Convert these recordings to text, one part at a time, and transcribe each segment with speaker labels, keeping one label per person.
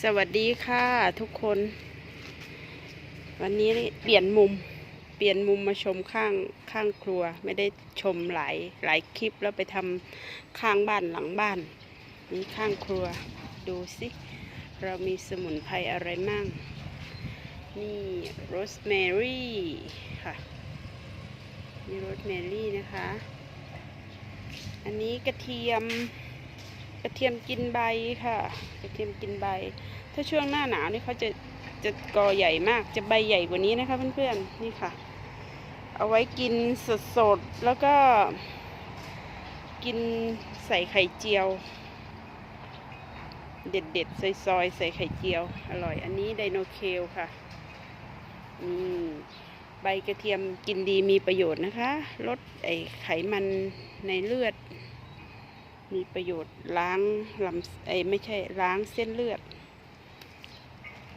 Speaker 1: สวัสดีค่ะทุกคน วันนี้เปลี่ยนมุม เปลี่ยนมุมมาชมข้างข้างครัว ไม่ได้ชมหลายหลายคลิปแล้วไปทำข้างบ้านหลังบ้าน นี่ข้างครัวดูสิเรามีสมุนไพรอะไรมั่ง นี่โรสแมรี่ค่ะนี่โรสแมรี่นะคะ อันนี้กระเทียม กระเทียมกินใบค่ะ กระเทียมกินใบ ถ้าช่วงหน้าหนาวนี่เขาจะจะกอใหญ่มาก จะใบใหญ่กว่านี้นะคะเพื่อนๆ นี่ค่ะ เอาไว้กินสดๆ แล้วก็ กินใส่ไข่เจียว เด็ดๆ ซอยๆ ใส่ไข่เจียว อร่อย อันนี้ไดโนเคลค่ะ อืมใบกระเทียมกินดีมีประโยชน์นะคะ ลดไอไขมันในเลือด มีประโยชน์ล้างลำไอไม่ใช่ล้างเส้นเลือด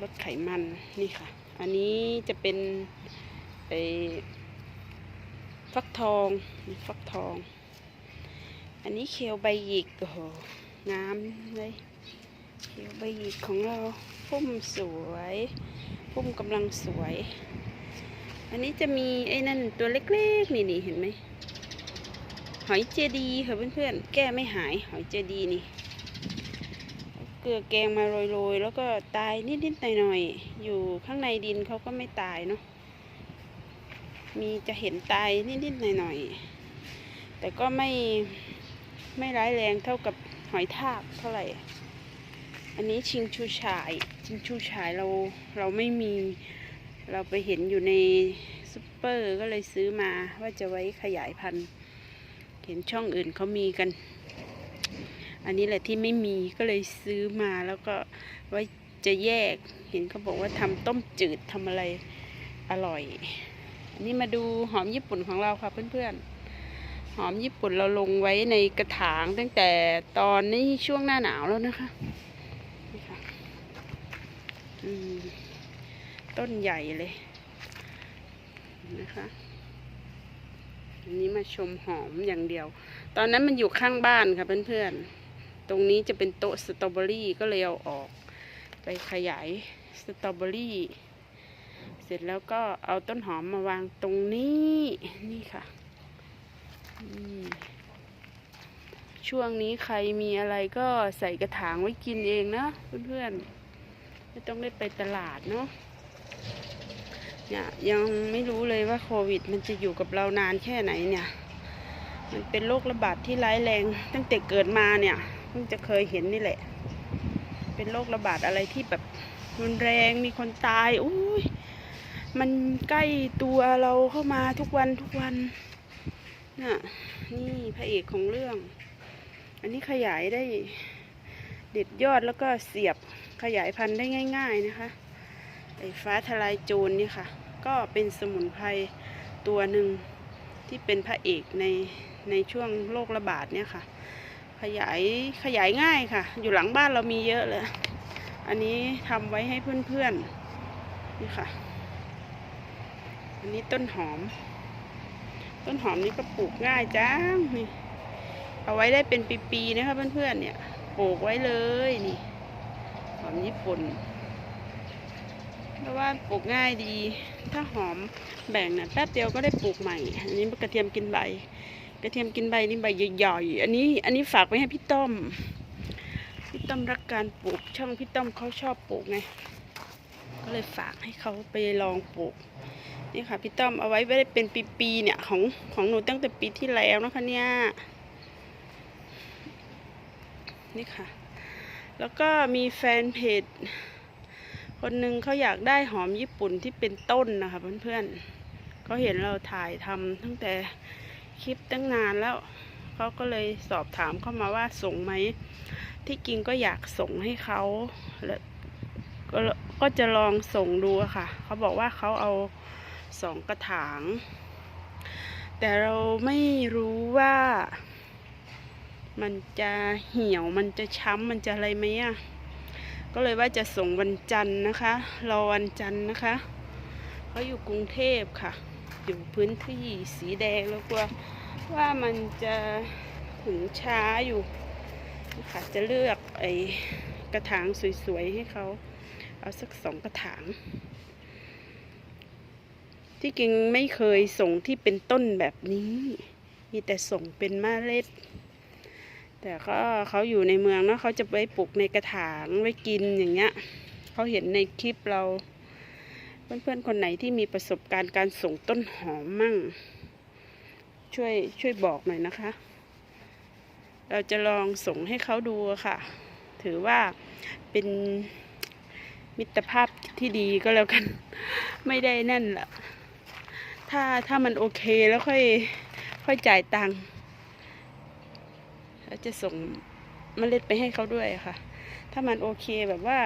Speaker 1: ลดไขมันนี่ค่ะ อันนี้จะเป็นไอฟักทองฟักทอง อันนี้เคลใบหยิกโอ้โหงามเลยเคลใบหยิกของเราพุ่มสวยพุ่มกำลังสวย อันนี้จะมีไอ้นั่นตัวเล็กๆนี่นี่เห็นไหม หอยเจดีค่ะเพื่อนๆ แก้ไม่หายหอยเจดีนี่ เกลือแกงมาโรยๆ แล้วก็ตายนิดๆหน่อยๆ อยู่ข้างในดินเขาก็ไม่ตายเนาะ มีจะเห็นตายนิดๆหน่อยๆ แต่ก็ไม่ไม่ร้ายแรงเท่ากับหอยทากเท่าไหร่ อันนี้ชิงชูชาย ชิงชูชายเราเราไม่มี เราไปเห็นอยู่ในซุปเปอร์ก็เลยซื้อมาว่าจะไว้ขยายพันธุ์ เห็นช่องอื่นเขามีกัน อันนี้แหละที่ไม่มีก็เลยซื้อมาแล้วก็ไว้จะแยก เห็นเขาบอกว่าทำต้มจืดทำอะไรอร่อย อันนี้มาดูหอมญี่ปุ่นของเราค่ะเพื่อนๆ หอมญี่ปุ่นเราลงไว้ในกระถางตั้งแต่ตอนนี้ช่วงหน้าหนาวแล้วนะคะนี่ค่ะอืมต้นใหญ่เลยนะคะ นี้มาชมหอมอย่างเดียว ตอนนั้นมันอยู่ข้างบ้านค่ะเพื่อนๆ ตรงนี้จะเป็นโต๊ะสตรอเบอรี่ก็เลยเอาออก ไปขยายสตรอเบอรี่ เสร็จแล้วก็เอาต้นหอมมาวางตรงนี้นี่ค่ะช่วงนี้ใครมีอะไรก็ใส่กระถางไว้กินเองนะเพื่อนๆไม่ต้องได้ไปตลาดเนาะ เนี่ยยังไม่รู้เลยว่าโควิด มันจะอยู่กับเรานานแค่ไหนเนี่ย มันเป็นโรคระบาดที่ร้ายแรง ตั้งแต่เกิดมาเนี่ยเพิ่งจะเคยเห็นนี่แหละ เป็นโรคระบาดอะไรที่แบบรุนแรงมีคนตายอุ้ยมันใกล้ตัวเราเข้ามาทุกวันทุกวันน่ะนี่พระเอกของเรื่อง อันนี้ขยายได้เด็ดยอดแล้วก็เสียบขยายพันธุ์ได้ง่าย ๆนะคะ ไอ้ฟ้าทลายโจรนี่ค่ะ ก็เป็นสมุนไพรตัวหนึ่งที่เป็นพระเอกในในช่วงโรคระบาดเนี่ยค่ะ ขยายขยายง่ายค่ะ อยู่หลังบ้านเรามีเยอะเลย อันนี้ทำไว้ให้เพื่อนๆนี่ค่ะ อันนี้ต้นหอม ต้นหอมนี่ก็ปลูกง่ายจังนี่เอาไว้ได้เป็นปีๆนะคะเพื่อนๆเนี่ยปลูกไว้เลยนี่หอมญี่ปุ่น ว่าปลูกง่ายดี ถ้าหอมแบ่งนะแป๊บเดียวก็ได้ปลูกใหม่ อันนี้กระเทียมกินใบ กระเทียมกินใบนี่ใบใหญ่ๆ อันนี้อันนี้ฝากไว้ให้พี่ต้อม พี่ต้อมรักการปลูก ช่องพี่ต้อมเขาชอบปลูกไง ก็เลยฝากให้เขาไปลองปลูก นี่ค่ะพี่ต้อมเอาไว้ไว้ได้เป็นปีๆเนี่ยของของหนูตั้งแต่ปีที่แล้วนะคะเนี่ยนี่ค่ะ แล้วก็มีแฟนเพจ คนหนึ่งเขาอยากได้หอมญี่ปุ่นที่เป็นต้นนะคะเพื่อนๆเขาเห็นเราถ่ายทำตั้งแต่คลิปตั้งนานแล้วเขาก็เลยสอบถามเข้ามาว่าส่งไหม ที่จริงก็อยากส่งให้เขาแล้วก็ก็จะลองส่งดูค่ะ เขาบอกว่าเขาเอาสองกระถาง แต่เราไม่รู้ว่า มันจะเหี่ยวมันจะช้ำมันจะอะไรไหมอะ ก็เลยว่าจะส่งวันจันทร์นะคะรอวันจันทร์นะคะเขาอยู่กรุงเทพค่ะ อยู่พื้นที่สีแดงแล้วกลัวว่ามันจะถึงช้าอยู่ค่ะจะเลือกไอ้กระถางสวยๆให้เขาเอาสักสองกระถาง ที่จริงไม่เคยส่งที่เป็นต้นแบบนี้ มีแต่ส่งเป็นเมล็ด แต่ก็เขาอยู่ในเมืองเนาะเขาจะไว้ปลูกในกระถางไว้กินอย่างเงี้ยเขาเห็นในคลิปเรา เพื่อนๆคนไหนที่มีประสบการณ์การส่งต้นหอมมั่ง ช่วยช่วยบอกหน่อยนะคะ เราจะลองส่งให้เขาดูค่ะ ถือว่าเป็นมิตรภาพที่ดีก็แล้วกัน ไม่ได้นั่นแหละถ้าถ้ามันโอเคแล้วค่อยค่อยจ่ายตังค์ แล้วจะส่งเมล็ดไปให้เขาด้วยค่ะ ถ้ามันโอเคแบบว่า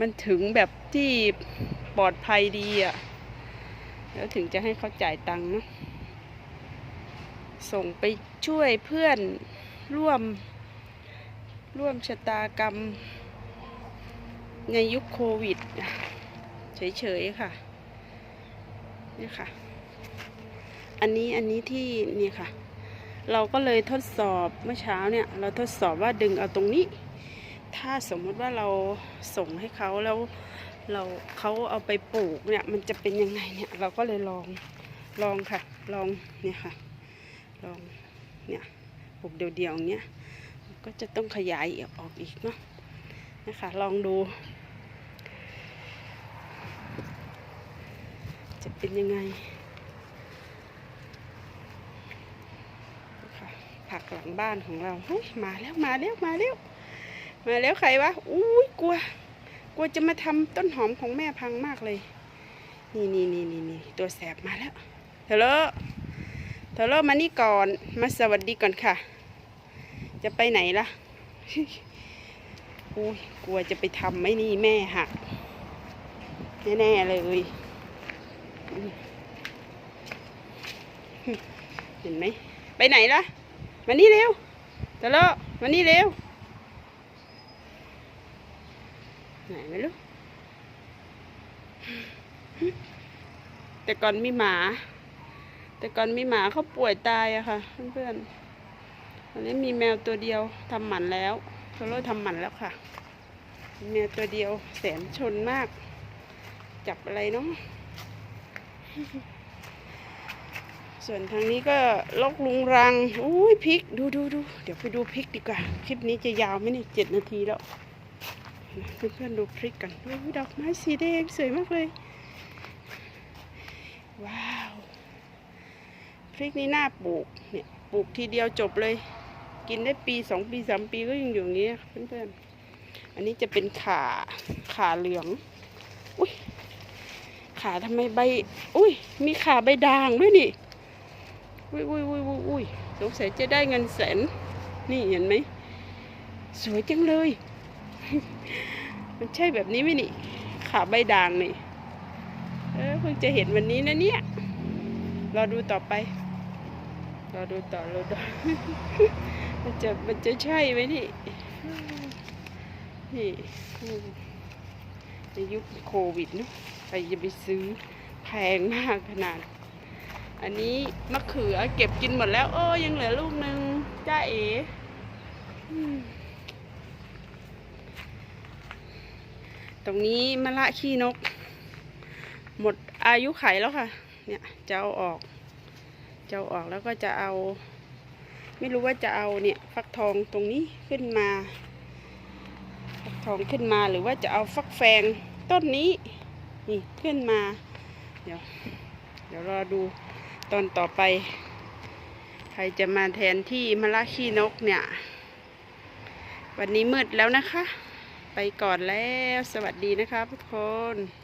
Speaker 1: มันถึงแบบที่ปลอดภัยดีอะ่ะ แล้วถึงจะให้เขาจ่ายตังค์เนาะส่งไปช่วยเพื่อนร่วม ร่วมชะตากรรม ในยุคโควิด เฉยๆค่ะ นี่ค่ะ อันนี้อันนี้ที่นี่ค่ะ เราก็เลยทดสอบเมื่อเช้าเนี่ย เราทดสอบว่าดึงเอาตรงนี้ ถ้าสมมติว่าเราส่งให้เขาแล้วเราเขาเอาไปปลูกเนี่ย มันจะเป็นยังไงเนี่ย เราก็เลยลองลองค่ะ ลองเนี่ยค่ะ ลองเนี่ยปลูกเดียวๆอย่างเงี้ยก็จะต้องขยายออกอีกเนาะนะคะ ลองดู จะเป็นยังไงค่ะ ผักหลังบ้านของเราเฮ้ยมาแล้วมาแล้วมาแล้ว มาแล้วใครวะอุ้ยกลัว กลัวจะมาทำต้นหอมของแม่พังมากเลย นี่นี่นี่นี่นี่ตัวแสบมาแล้วเถอเลอะเถอเลอะมานี่ก่อนมาสวัสดีก่อนค่ะ จะไปไหนล่ะอุ้ยกลัวจะไปทำไม่นี่แม่หักแน่ๆเลยเห็นไหม ไปไหนล่ะ มานี่เร็วเถอะเลอะมานี่เร็ว ไหนไม่รู้แต่ก่อนมีหมา แต่ก่อนมีหมาเขาป่วยตายอะค่ะ เพื่อนๆตอนนี้มีแมวตัวเดียวทำหมันแล้วโซโล่ทำหมันแล้วค่ะ แมวตัวเดียวแสนชนมาก จับอะไรเนาะ ส่วนทางนี้ก็ลกลุงรัง อุ้ยพริก ดูดูดู เดี๋ยวไปดูพริกดีกว่า คลิปนี้จะยาวไหมเนี่ยเจ็ดนาทีแล้ว เพื่อนๆดูพริกกันโอ้ยดอกไม้สีแดงสวยมากเลย ว้าว พริกนี่น่าปลูก เนี่ยปลูกทีเดียวจบเลย กินได้ปีสองปีสามปีก็ยังอยู่อย่างนี้เพื่อนๆ อันนี้จะเป็นขาขาเหลือง อุ้ยขาทำไมใบ อุ้ย มีขาใบด่างด้วยนี่ อุ้ยอุ้ยอุ้ยอุ้ยอุ้ยสงสัยจะได้เงินแสน นี่เห็นไหม สวยจังเลย มันใช่แบบนี้ไหมนี่ ขาใบด่างนี่ เออเพิ่งจะเห็นวันนี้นะเนี่ย รอดูต่อไป รอดูต่อรอดูมันจะมันจะใช่ไหมนี่ นี่ในยุคโควิดเนอะใครจะไปซื้อแพงมากขนาด อันนี้มะเขือเก็บกินหมดแล้วโอ้ยังเหลือลูกหนึ่งจ้าเอ๋ตรงนี้มะละขี้นก หมดอายุไขแล้วค่ะ เนี่ยจะเอาออก จะเอาออกแล้วก็จะเอา ไม่รู้ว่าจะเอาเนี่ย ฟักทองตรงนี้ขึ้นมา ฟักทองขึ้นมาหรือว่าจะเอาฟักแฟงต้นนี้ นี่ขึ้นมา เดี๋ยว เดี๋ยวรอดู ตอนต่อไป ใครจะมาแทนที่มะละขี้นกเนี่ย วันนี้มืดแล้วนะคะ ไปก่อนแล้ว สวัสดีนะคะทุกคน